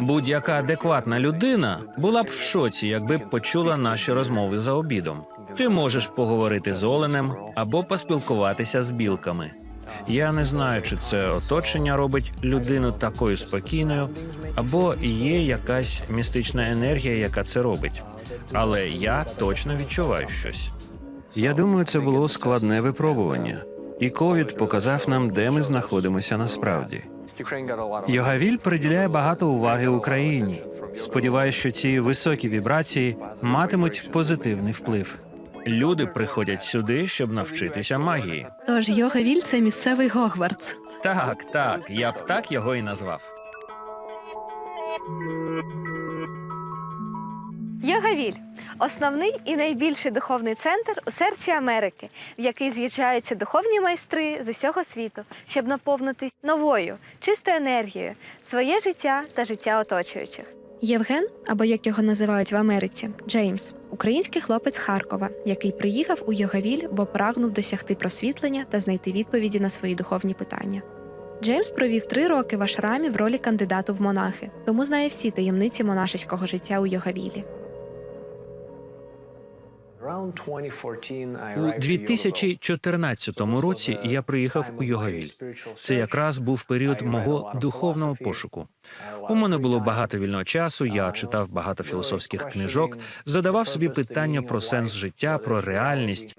Будь-яка адекватна людина була б в шоці, якби почула наші розмови за обідом. Ти можеш поговорити з оленем або поспілкуватися з білками. Я не знаю, чи це оточення робить людину такою спокійною, або є якась містична енергія, яка це робить. Але я точно відчуваю щось. Я думаю, це було складне випробування, і ковід показав нам, де ми знаходимося насправді. Йогавіль приділяє багато уваги Україні. Сподіваюсь, що ці високі вібрації матимуть позитивний вплив. Люди приходять сюди, щоб навчитися магії. Тож Йогавіль це місцевий Гогвартс. Так, так, я б так його і назвав. Йогавіль основний і найбільший духовний центр у серці Америки, в який з'їжджаються духовні майстри з усього світу, щоб наповнити новою, чистою енергією своє життя та життя оточуючих. Євген, або як його називають в Америці, Джеймс, український хлопець Харкова, який приїхав у Йогавіль, бо прагнув досягти просвітлення та знайти відповіді на свої духовні питання. Джеймс провів три роки в ашрамі в ролі кандидату в монахи, тому знає всі таємниці монашеського життя у Йогавілі. У 2014 році я приїхав у Йогавіль. Це якраз був період мого духовного пошуку. У мене було багато вільного часу. Я читав багато філософських книжок, задавав собі питання про сенс життя, про реальність.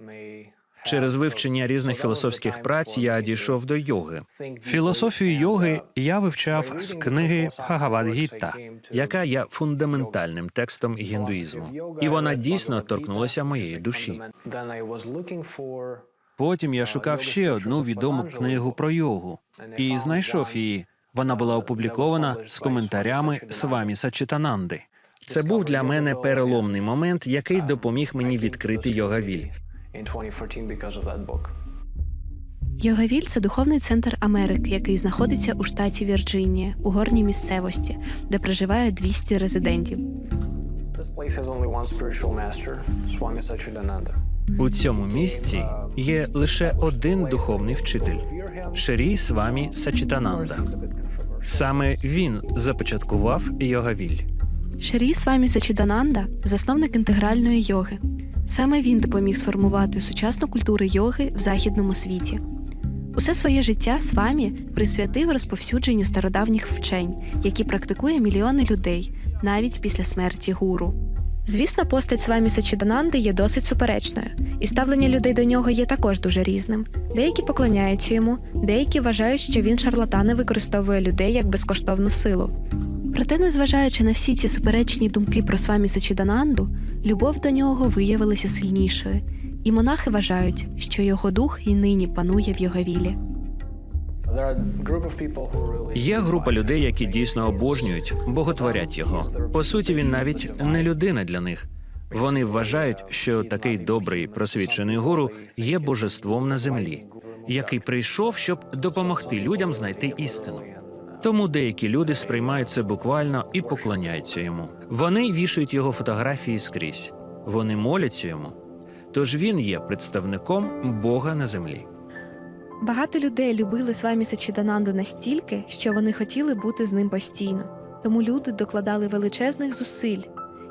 Через вивчення різних філософських праць я дійшов до йоги. Філософію йоги я вивчав з книги Бхагавад-гіта, яка є фундаментальним текстом гіндуїзму, і вона дійсно торкнулася моєї душі. Потім я шукав ще одну відому книгу про йогу і знайшов її. Вона була опублікована з коментарями Свамі Сачитананди. Це був для мене переломний момент, який допоміг мені відкрити йогавіль. Йогавіль це духовний центр Америки, який знаходиться у штаті Вірджинія, у горній місцевості, де проживає 200 резидентів. У цьому місці є лише один духовний вчитель Шері Свамі Сачитананда. Саме він започаткував йогавіль. Шрі Свамі Сачідананда – засновник інтегральної йоги. Саме він допоміг сформувати сучасну культуру йоги в західному світі. Усе своє життя Свамі присвятив розповсюдженню стародавніх вчень, які практикує мільйони людей навіть після смерті гуру. Звісно, постать Свамі Сачідананди є досить суперечною, і ставлення людей до нього є також дуже різним. Деякі поклоняються йому, деякі вважають, що він шарлатани використовує людей як безкоштовну силу. Проте, незважаючи на всі ці суперечні думки про Свамі Сачідананду, любов до нього виявилася сильнішою, і монахи вважають, що його дух і нині панує в Йогавілі. Є група людей, які дійсно обожнюють, боготворять його. По суті, він навіть не людина для них. Вони вважають, що такий добрий просвічений гуру є божеством на землі, який прийшов, щоб допомогти людям знайти істину. Тому деякі люди сприймають це буквально і поклоняються йому. Вони вішають його фотографії скрізь. Вони моляться йому. Тож він є представником Бога на землі. Багато людей любили Свамі Сачідананду настільки, що вони хотіли бути з ним постійно. Тому люди докладали величезних зусиль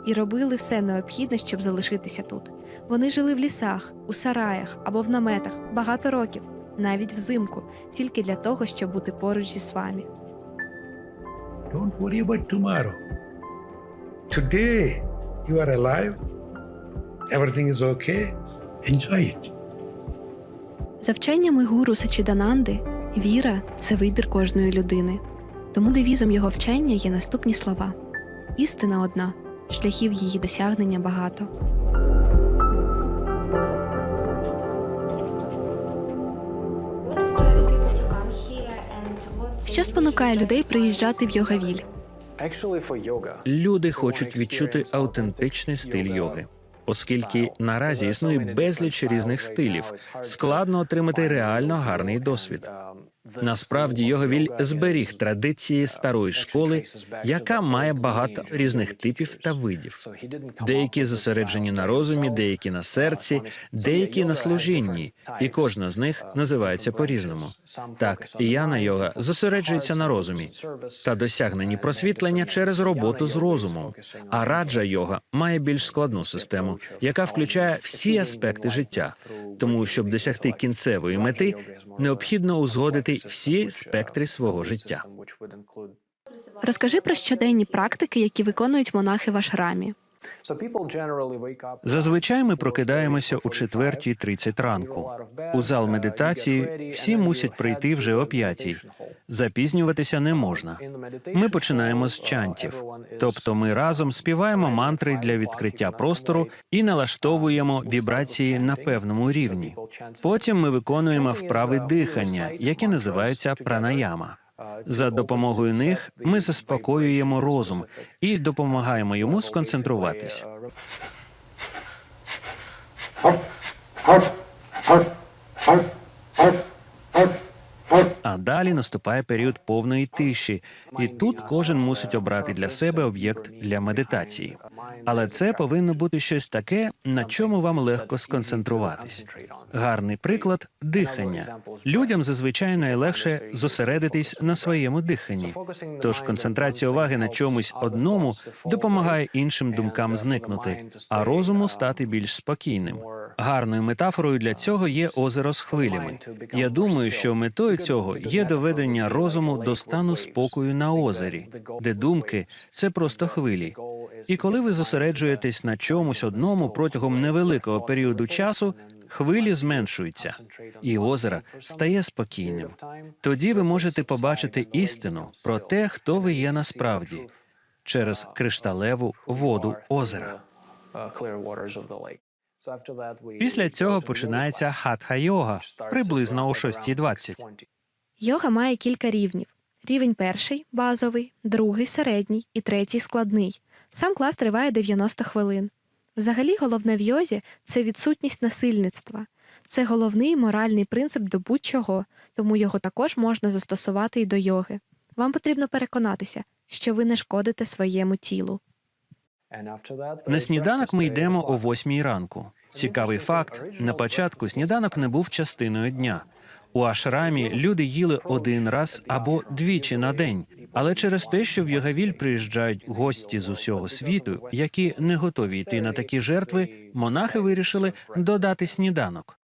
і робили все необхідне, щоб залишитися тут. Вони жили в лісах, у сараях або в наметах багато років, навіть взимку, тільки для того, щоб бути поруч зі Свамі. Don't worry about tomorrow. Today, you are alive. Everything is okay. Enjoy it. За вченнями гуру Сачідананди, віра це вибір кожної людини. Тому девізом його вчення є наступні слова: істина одна, шляхів її досягнення багато. Що спонукає людей приїжджати в Йогавіль? Люди хочуть відчути автентичний стиль йоги. Оскільки наразі існує безліч різних стилів, складно отримати реально гарний досвід. Насправді Йоговіль зберіг традиції старої школи, яка має багато різних типів та видів. Деякі зосереджені на розумі, деякі на серці, деякі на служінні, і кожна з них називається по-різному. Так, яна йога зосереджується на розумі та досягненні просвітлення через роботу з розумом. А раджа йога має більш складну систему, яка включає всі аспекти життя. Тому, щоб досягти кінцевої мети, необхідно узгодити всі спектри свого життя. Розкажи про щоденні практики, які виконують монахи в ашрамі. Зазвичай ми прокидаємося о 4.30 ранку. У зал медитації всі мусять прийти вже о 5. Запізнюватися не можна. Ми починаємо з чантів, тобто ми разом співаємо мантри для відкриття простору і налаштовуємо вібрації на певному рівні. Потім ми виконуємо вправи дихання, які називаються пранаяма. За допомогою них ми заспокоюємо розум і допомагаємо йому сконцентруватись. А далі наступає період повної тиші, і тут кожен мусить обрати для себе об'єкт для медитації. Але це повинно бути щось таке, на чому вам легко сконцентруватись. Гарний приклад дихання. Людям зазвичай найлегше зосередитись на своєму диханні. Тож концентрація уваги на чомусь одному допомагає іншим думкам зникнути, а розуму стати більш спокійним. Гарною метафорою для цього є озеро з хвилями. Я думаю, що метою цього є доведення розуму до стану спокою на озері, де думки це просто хвилі. І коли ви зосереджуєтесь на чомусь одному протягом невеликого періоду часу, хвилі зменшуються, і озеро стає спокійним. Тоді ви можете побачити істину про те, хто ви є насправді, через кришталеву воду озера. Після цього починається хатха йога приблизно о 6.20. Йога має кілька рівнів: рівень перший базовий, другий середній і третій складний. Сам клас триває 90 хвилин. Взагалі, головне в йозі це відсутність насильництва. Це головний моральний принцип до будь-чого, тому його також можна застосувати і до йоги. Вам потрібно переконатися, що ви не шкодите своєму тілу. На сніданок ми йдемо о 8 ранку. Цікавий факт: на початку сніданок не був частиною дня. У ашрамі люди їли один раз або двічі на день. Але через те, що в Йогавіль приїжджають гості з усього світу, які не готові йти на такі жертви, монахи вирішили додати сніданок.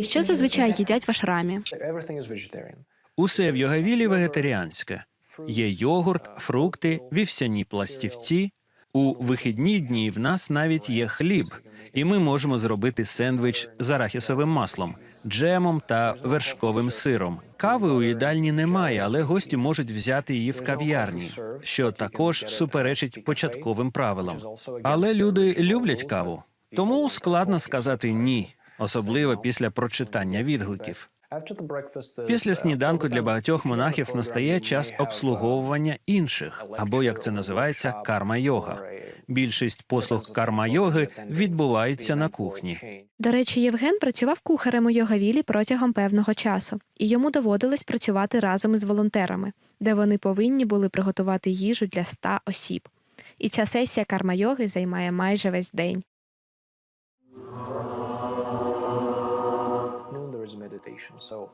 Що зазвичай їдять в ашрамі? Усе в Йогавілі вегетаріанське. Є йогурт, фрукти, вівсяні пластівці. У вихідні дні в нас навіть є хліб, і ми можемо зробити сендвич з арахісовим маслом, джемом та вершковим сиром. Кави у їдальні немає, але гості можуть взяти її в кав'ярні, що також суперечить початковим правилам. Але люди люблять каву, тому складно сказати ні, особливо після прочитання відгуків. Після сніданку для багатьох монахів настає час обслуговування інших, або як це називається, карма-йога. Більшість послуг карма-йоги відбуваються на кухні. До речі, Євген працював кухарем у Йогавілі протягом певного часу, і йому доводилось працювати разом із волонтерами, де вони повинні були приготувати їжу для ста осіб. І ця сесія карма-йоги займає майже весь день.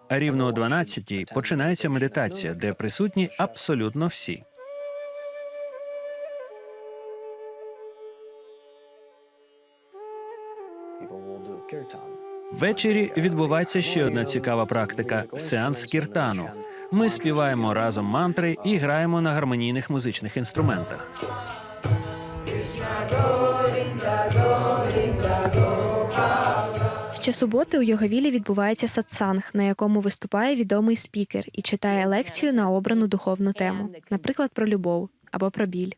Рівно о 12 починається медитація, де присутні абсолютно всі. Ввечері відбувається ще одна цікава практика сеанс кіртану. Ми співаємо разом мантри і граємо на гармонійних музичних інструментах. Щосуботи у Йогавілі відбувається сатсанг, на якому виступає відомий спікер і читає лекцію на обрану духовну тему, наприклад, про любов або про біль.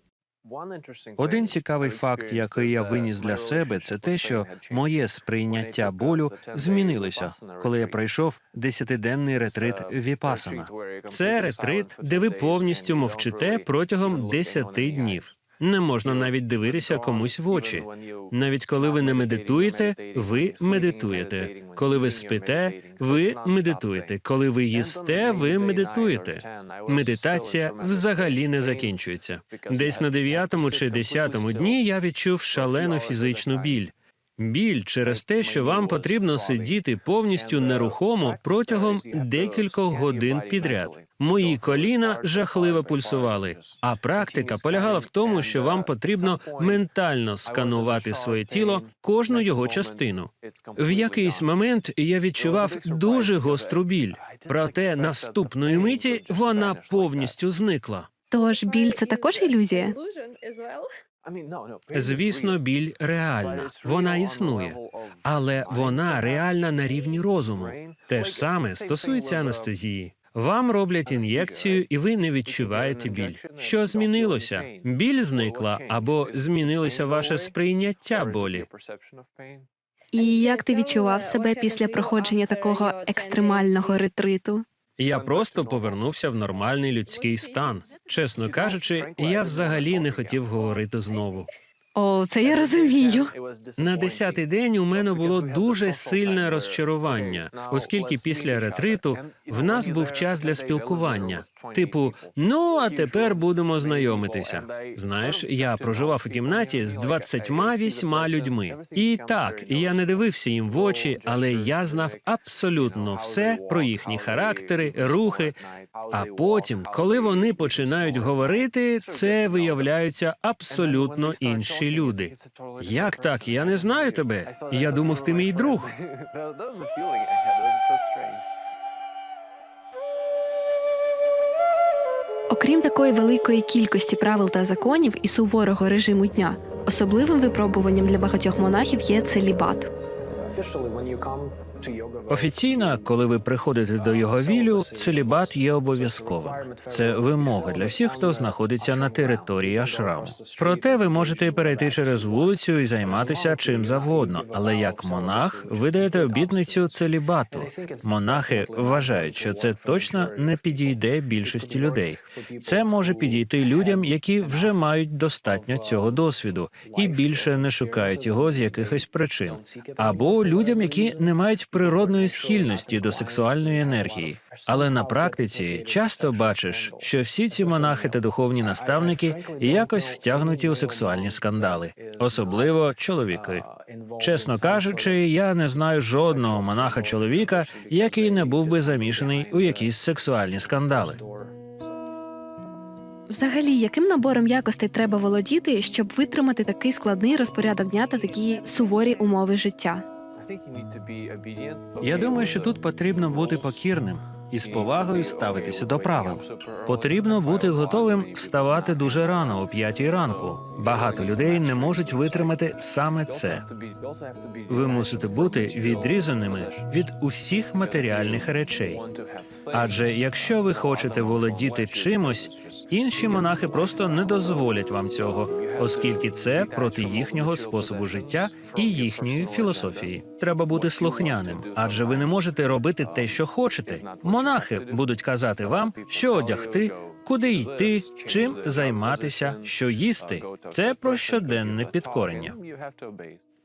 Один цікавий факт, який я виніс для себе, це те, що моє сприйняття болю змінилося, коли я пройшов десятиденний ретрит Віпасана. Це ретрит, де ви повністю мовчите протягом 10 днів. Не можна навіть дивитися комусь в очі. Навіть коли ви не медитуєте, ви медитуєте. Коли ви спите, ви медитуєте. Коли ви їсте, ви медитуєте. Медитація взагалі не закінчується. Десь на дев'ятому чи десятому дні я відчув шалену фізичну біль. Біль через те, що вам потрібно сидіти повністю нерухомо протягом декількох годин підряд. Мої коліна жахливо пульсували. А практика полягала в тому, що вам потрібно ментально сканувати своє тіло, кожну його частину. В якийсь момент я відчував дуже гостру біль, проте наступної миті вона повністю зникла. Тож біль це також ілюзія. Звісно, біль реальна, вона існує, але вона реальна на рівні розуму. Те ж саме стосується анестезії. Вам роблять ін'єкцію, і ви не відчуваєте біль. Що змінилося? Біль зникла або змінилося ваше сприйняття болі. І як ти відчував себе після проходження такого екстремального ретриту? Я просто повернувся в нормальний людський стан. Чесно кажучи, я взагалі не хотів говорити знову. О, це я розумію. На десятий день у мене було дуже сильне розчарування, оскільки після ретриту в нас був час для спілкування. Типу, ну а тепер будемо знайомитися. Знаєш, я проживав у кімнаті з 28 людьми. І так, я не дивився їм в очі, але я знав абсолютно все про їхні характери, рухи. А потім, коли вони починають говорити, це виявляються абсолютно інші люди. Як так? Я не знаю тебе. Я думав, ти мій друг. Окрім такої великої кількості правил та законів і суворого режиму дня, особливим випробуванням для багатьох монахів є целібат. Офіційно, коли ви приходите до його вілю, целібат є обов'язковим. Це вимога для всіх, хто знаходиться на території ашраму. Проте ви можете перейти через вулицю і займатися чим завгодно. Але як монах ви даєте обітницю целібату. Монахи вважають, що це точно не підійде більшості людей. Це може підійти людям, які вже мають достатньо цього досвіду і більше не шукають його з якихось причин, або людям, які не мають природної схильності до сексуальної енергії. Але на практиці часто бачиш, що всі ці монахи та духовні наставники якось втягнуті у сексуальні скандали, особливо чоловіки. Чесно кажучи, я не знаю жодного монаха чоловіка, який не був би замішаний у якісь сексуальні скандали. Взагалі, яким набором якостей треба володіти, щоб витримати такий складний розпорядок дня та такі суворі умови життя? Я думаю, що тут потрібно бути покірним і з повагою ставитися до правил. Потрібно бути готовим вставати дуже рано, о п'ятій ранку. Багато людей не можуть витримати саме це. Ви мусите бути відрізаними від усіх матеріальних речей. Адже якщо ви хочете володіти чимось, інші монахи просто не дозволять вам цього, оскільки це проти їхнього способу життя і їхньої філософії. Треба бути слухняним, адже ви не можете робити те, що хочете. Монахи будуть казати вам, що одягти, куди йти, чим займатися, що їсти. Це про щоденне підкорення.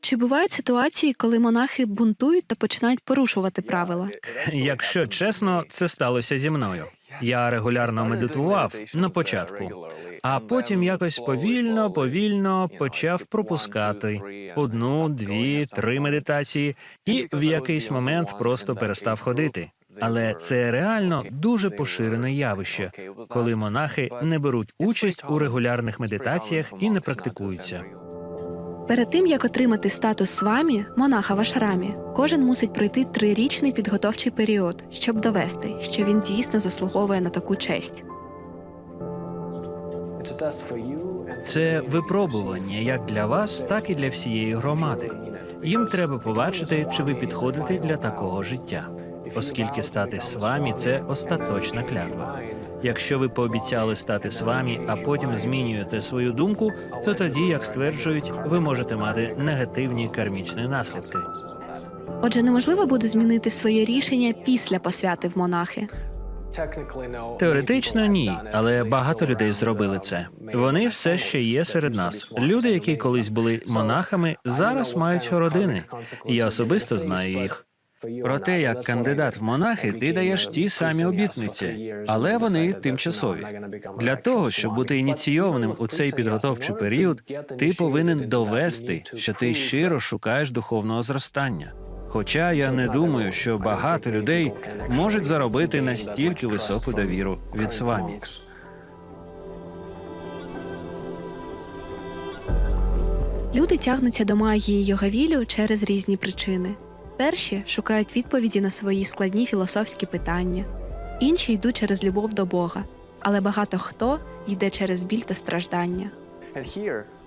Чи бувають ситуації, коли монахи бунтують та починають порушувати правила? Якщо чесно, це сталося зі мною. Я регулярно медитував на початку, а потім якось повільно, повільно почав пропускати одну, дві, три медитації, і в якийсь момент просто перестав ходити. Але це реально дуже поширене явище, коли монахи не беруть участь у регулярних медитаціях і не практикуються. Перед тим як отримати статус свамі, монаха в ашрамі, кожен мусить пройти трирічний підготовчий період, щоб довести, що він дійсно заслуговує на таку честь. Це випробування як для вас, так і для всієї громади. Їм треба побачити, чи ви підходите для такого життя, оскільки стати свамі це остаточна клятва. Якщо ви пообіцяли стати свамі, а потім змінюєте свою думку, то тоді, як стверджують, ви можете мати негативні кармічні наслідки. Отже, неможливо буде змінити своє рішення після посвяти в монахи. Теоретично ні, але багато людей зробили це. Вони все ще є серед нас. Люди, які колись були монахами, зараз мають родини. Я особисто знаю їх. Проте, як кандидат в монахи, ти даєш ті самі обітниці, але вони тимчасові. Для того, щоб бути ініційованим у цей підготовчий період, ти повинен довести, що ти щиро шукаєш духовного зростання. Хоча я не думаю, що багато людей можуть заробити настільки високу довіру від свамі. Люди тягнуться до магії йогавілю через різні причини. Перші шукають відповіді на свої складні філософські питання, інші йдуть через любов до Бога, але багато хто йде через біль та страждання.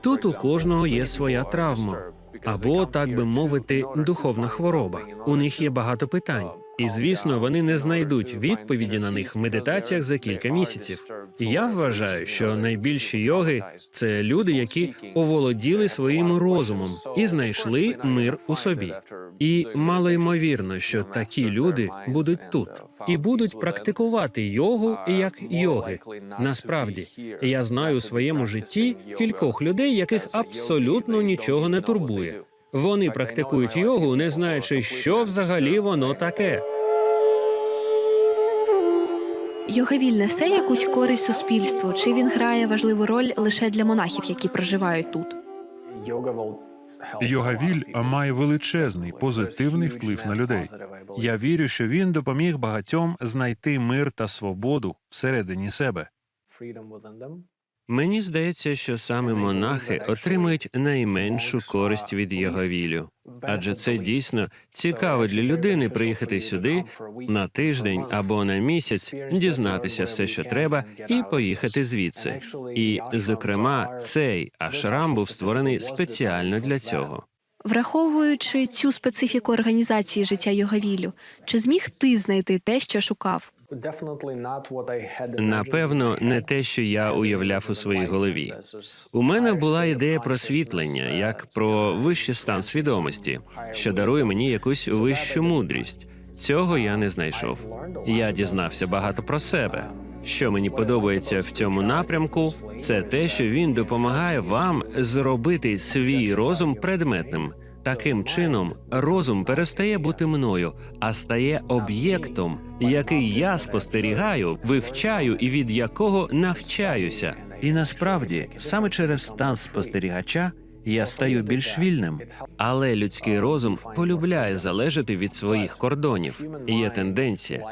Тут у кожного є своя травма, або, так би мовити, духовна хвороба. У них є багато питань, і звісно, вони не знайдуть відповіді на них в медитаціях за кілька місяців. Я вважаю, що найбільші йоги це люди, які оволоділи своїм розумом і знайшли мир у собі. І мало ймовірно, що такі люди будуть тут і будуть практикувати йогу як йоги. Насправді, я знаю у своєму житті кількох людей, яких абсолютно нічого не турбує. Вони практикують йогу, не знаючи, що взагалі воно таке. Йогавіль несе якусь користь суспільству, чи він грає важливу роль лише для монахів, які проживають тут? Йогавіль має величезний позитивний вплив на людей. Я вірю, що він допоміг багатьом знайти мир та свободу всередині себе. Мені здається, що саме монахи отримують найменшу користь від йоговілю. Адже це дійсно цікаво для людини приїхати сюди на тиждень або на місяць, дізнатися все, що треба, і поїхати звідси. І, зокрема, цей ашрам був створений спеціально для цього. Враховуючи цю специфіку організації життя йогавілю, чи зміг ти знайти те, що шукав? Напевно, не те, що я уявляв у своїй голові. У мене була ідея просвітлення, як про вищий стан свідомості, що дарує мені якусь вищу мудрість. Цього я не знайшов. Я дізнався багато про себе. Що мені подобається в цьому напрямку, це те, що він допомагає вам зробити свій розум предметним. Таким чином, розум перестає бути мною, а стає об'єктом, який я спостерігаю, вивчаю і від якого навчаюся. І насправді, саме через стан спостерігача я стаю більш вільним. Але людський розум полюбляє залежати від своїх кордонів. Є тенденція.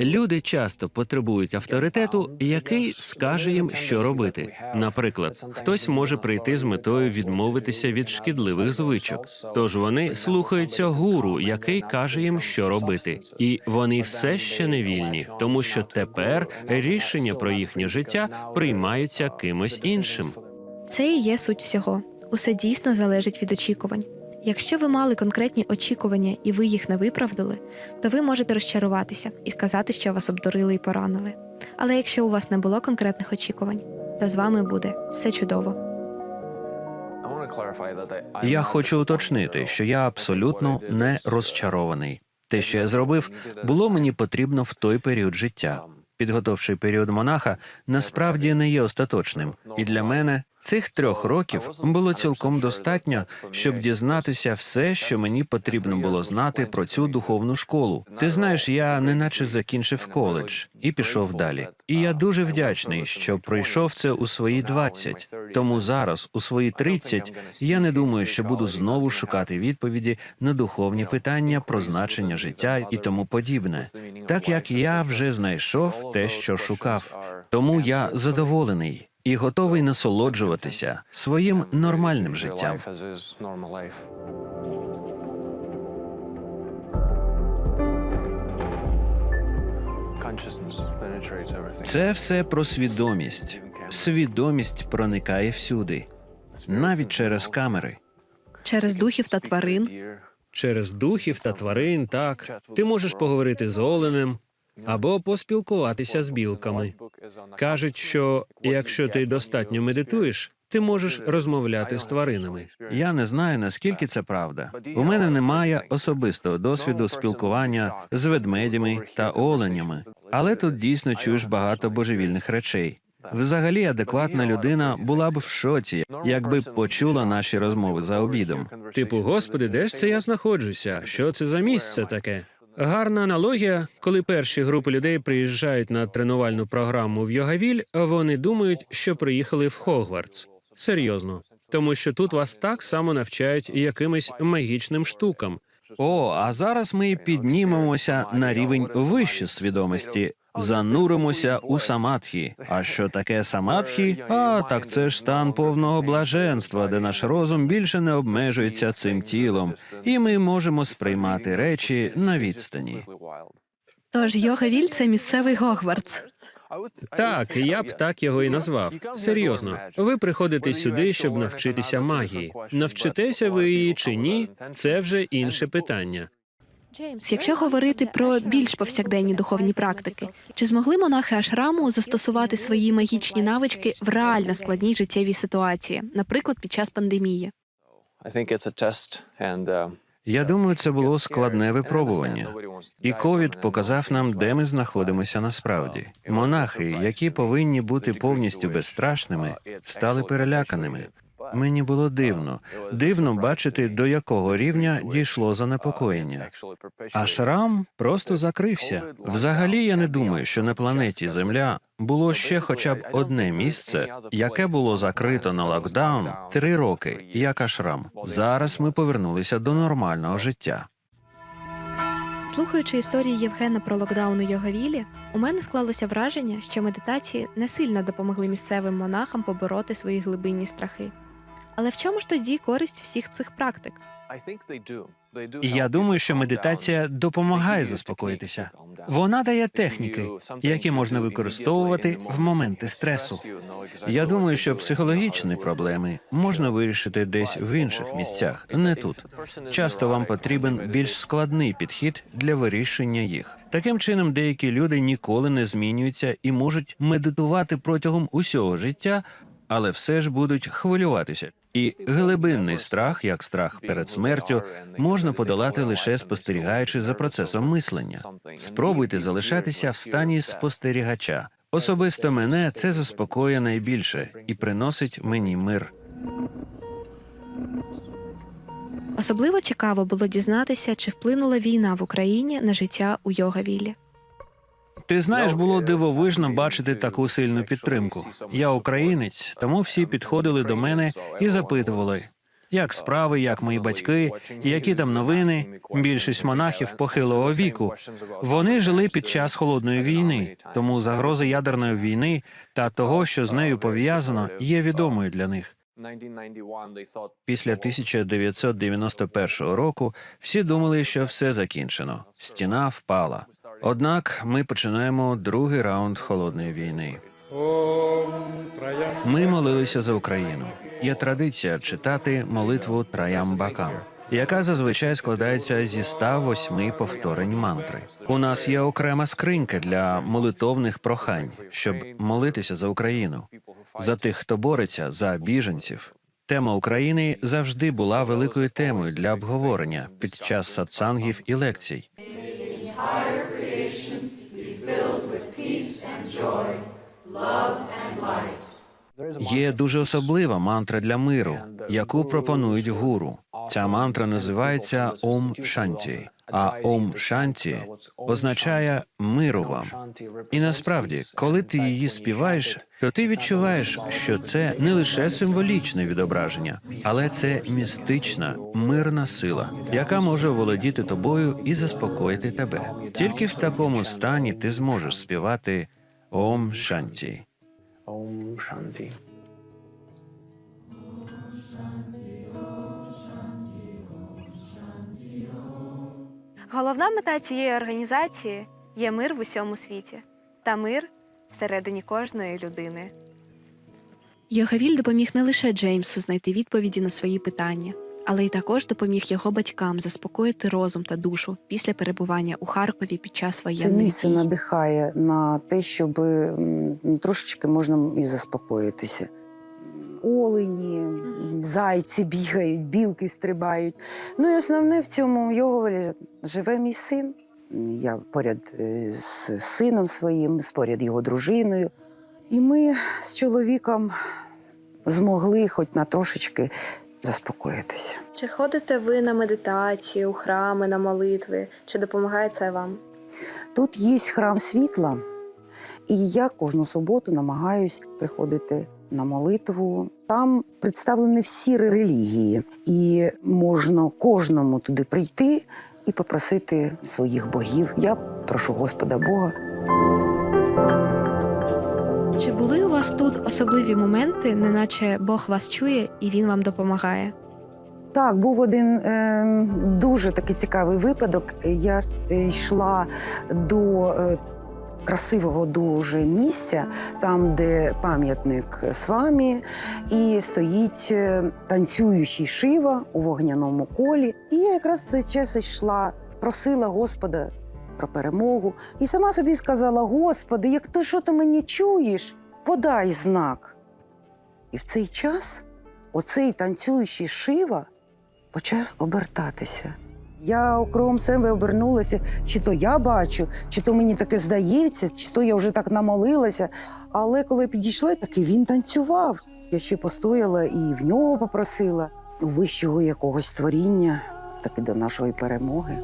Люди часто потребують авторитету, який скаже їм, що робити. Наприклад, хтось може прийти з метою відмовитися від шкідливих звичок. Тож вони слухаються гуру, який каже їм, що робити, і вони все ще не вільні, тому що тепер рішення про їхнє життя приймаються кимось іншим. Це і є суть всього. Усе дійсно залежить від очікувань. Якщо ви мали конкретні очікування і ви їх не виправдали, то ви можете розчаруватися і сказати, що вас обдурили і поранили. Але якщо у вас не було конкретних очікувань, то з вами буде все чудово. Я хочу уточнити, що я абсолютно не розчарований. Те, що я зробив, було мені потрібно в той період життя. Підготовчий період монаха насправді не є остаточним, і для мене цих трьох років було цілком достатньо, щоб дізнатися все, що мені потрібно було знати про цю духовну школу. Ти знаєш, я неначе закінчив коледж і пішов далі. І я дуже вдячний, що пройшов це у свої 20. Тому зараз, у свої 30, я не думаю, що буду знову шукати відповіді на духовні питання про значення життя і тому подібне, так як я вже знайшов те, що шукав. Тому я задоволений і готовий насолоджуватися своїм нормальним життям. Це все про свідомість. Свідомість проникає всюди, навіть через камери. Через духів та тварин. Через духів та тварин, так ти можеш поговорити з оленем або поспілкуватися з білками. Кажуть, що якщо ти достатньо медитуєш, ти можеш розмовляти з тваринами. Я не знаю наскільки це правда. У мене немає особистого досвіду спілкування з ведмедями та оленями, але тут дійсно чуєш багато божевільних речей. Взагалі, адекватна людина була б в шоці, якби почула наші розмови за обідом. Типу, господи, де ж це я знаходжуся? Що це за місце таке? Гарна аналогія, коли перші групи людей приїжджають на тренувальну програму в Йогавіль, вони думають, що приїхали в Хогвартс. Серйозно, тому що тут вас так само навчають якимось магічним штукам. О, а зараз ми піднімемося на рівень вище свідомості, зануримося у самадхі. А що таке самадхі? А так це ж стан повного блаженства, де наш розум більше не обмежується цим тілом, і ми можемо сприймати речі на відстані. Тож Йогавіль це місцевий Гогвартс. Так, я б так його і назвав. Серйозно, ви приходите сюди, щоб навчитися магії. Навчитеся ви її чи ні, це вже інше питання. Якщо говорити про більш повсякденні духовні практики, чи змогли монахи Ашраму застосувати свої магічні навички в реально складній життєвій ситуації, наприклад, під час пандемії? Я думаю, це було складне випробування. І ковід показав нам, де ми знаходимося насправді. Монахи, які повинні бути повністю безстрашними, стали переляканими. Мені було дивно, дивно бачити, до якого рівня дійшло занепокоєння. А шрам просто закрився. Взагалі, я не думаю, що на планеті Земля було ще хоча б одне місце, яке було закрито на локдаун три роки, як ашрам. Зараз ми повернулися до нормального життя. Слухаючи історії Євгена про локдаун у Йогавілі, у мене склалося враження, що медитації не сильно допомогли місцевим монахам побороти свої глибинні страхи. Але в чому ж тоді користь всіх цих практик? Я думаю, що медитація допомагає заспокоїтися. Вона дає техніки, які можна використовувати в моменти стресу. Я думаю, що психологічні проблеми можна вирішити десь в інших місцях, не тут. Часто вам потрібен більш складний підхід для вирішення їх. Таким чином, деякі люди ніколи не змінюються і можуть медитувати протягом усього життя, але все ж будуть хвилюватися. І глибинний страх, як страх перед смертю, можна подолати лише спостерігаючи за процесом мислення. Спробуйте залишатися в стані спостерігача. Особисто мене це заспокоює найбільше і приносить мені мир. Особливо цікаво було дізнатися, чи вплинула війна в Україні на життя у Йогавілі. Ти знаєш, було дивовижно бачити таку сильну підтримку. Я українець, тому всі підходили до мене і запитували, як справи, як мої батьки, які там новини. Більшість монахів похилого віку. Вони жили під час холодної війни, тому загроза ядерної війни та того, що з нею пов'язано, є відомою для них. Після 1991 року всі думали, що все закінчено. Стіна впала. Однак ми починаємо другий раунд холодної війни. Ми молилися за Україну. Є традиція читати молитву Траямбакам, яка зазвичай складається зі 108 повторень мантри. У нас є окрема скринька для молитовних прохань, щоб молитися за Україну, за тих, хто бореться за біженців. Тема України завжди була великою темою для обговорення під час сатсангів і лекцій. Є дуже особлива мантра для миру, яку пропонують гуру. Ця мантра називається Ом Шанті. А Ом Шанті означає миру вам. І насправді, коли ти її співаєш, то ти відчуваєш, що це не лише символічне відображення, але це містична мирна сила, яка може володіти тобою і заспокоїти тебе. Тільки в такому стані ти зможеш співати Ом Шанті. Om Shanti. Головна мета цієї організації є мир в усьому світі та мир всередині кожної людини. Йогавіль допоміг не лише Джеймсу знайти відповіді на свої питання, але й також допоміг його батькам заспокоїти розум та душу після перебування у Харкові під час Це воєнних місце надихає на те, щоб трошечки можна і заспокоїтися. Олені, зайці бігають, білки стрибають. Ну і основне в цьому йогові живе мій син. Я поряд е, з сином своїм, поряд його дружиною. І ми з чоловіком змогли хоч на трошечки заспокоїтися. Чи ходите ви на медитацію, у храми, на молитви? Чи допомагає це вам? Тут є храм світла, і я кожну суботу намагаюсь приходити на молитву. Там представлені всі релігії, і можна кожному туди прийти і попросити своїх богів. Я прошу Господа Бога. Чи були у вас тут особливі моменти, неначе Бог вас чує і він вам допомагає? Так, був один е, дуже такий цікавий випадок. Я е, йшла до е, красивого дуже місця, там, де пам'ятник свамі, і стоїть е, танцюючий шива у вогняному колі. І я якраз цей час йшла, просила Господа про перемогу, і сама собі сказала: Господи, як ти що ти мені чуєш, подай знак. І в цей час оцей танцюючий шива почав обертатися. Я окром себе обернулася, чи то я бачу, чи то мені таке здається, чи то я вже так намолилася. Але коли підійшли, так і він танцював. Я ще постояла і в нього попросила у вищого якогось творіння, таки до нашої перемоги.